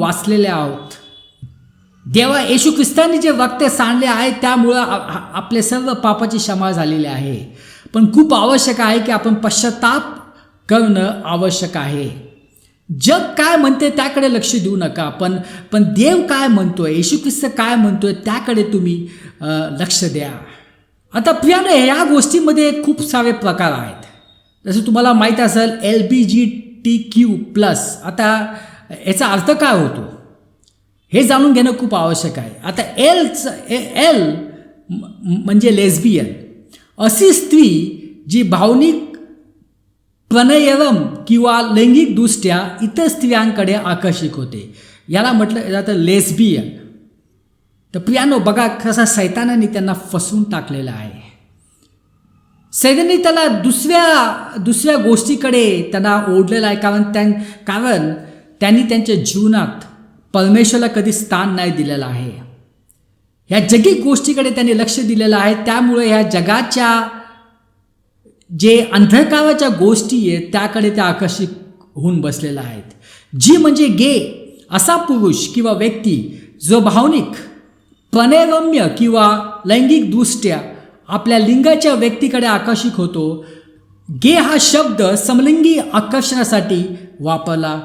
वाचलेले आहोत. देवा येशू ख्रिस्तांनी जे वक्त सांडले आहे त्यामुळं आपले सर्व पापाची क्षमा झालेली आहे. पण खूप आवश्यक आहे की आपण पश्चाताप करणं आवश्यक आहे. जग काय म्हणते त्याकडे लक्ष देऊ नका पण पण देव काय म्हणतोय येशू ख्रिस्त काय म्हणतोय त्याकडे तुम्ही लक्ष द्या. आता प्रियाने ह्या गोष्टीमध्ये खूप सारे प्रकार आहेत. जसं तुम्हाला माहीत असेल L B G T Q plus. आता याचा अर्थ काय होतो? हे जाणून घेणं खूप आवश्यक आहे. आता एलचं एल म्हणजे लेस्बियन अशी स्त्री जी भावनिक प्रणयरम किंवा लैंगिकदृष्ट्या इतर स्त्रियांकडे आकर्षित होते. याला म्हटलं जातं लेस्बियन तर प्रियानो बघा कसा सैतानाने त्यांना फसवून टाकलेला आहे. सैतानी त्याला दुसऱ्या दुसऱ्या गोष्टीकडे त्यांना ओढलेलं आहे. कारण त्या कारण त्यांनी त्यांच्या जीवनात परमेश्वरला कधी स्थान नाही दिलेलं आहे. ह्या जगिक गोष्टीकडे त्यांनी लक्ष दिलेलं आहे. त्यामुळे ह्या जगाच्या जे अंधकाराच्या गोष्टी आहेत त्याकडे त्या आकर्षित होऊन बसलेल्या आहेत. जी म्हणजे गे असा पुरुष किंवा व्यक्ती जो भावनिक प्रणयरम्य किंवा लैंगिकदृष्ट्या आपल्या लिंगाच्या व्यक्तीकडे आकर्षित होतो गे हा शब्द समलिंगी आकर्षणासाठी वापरला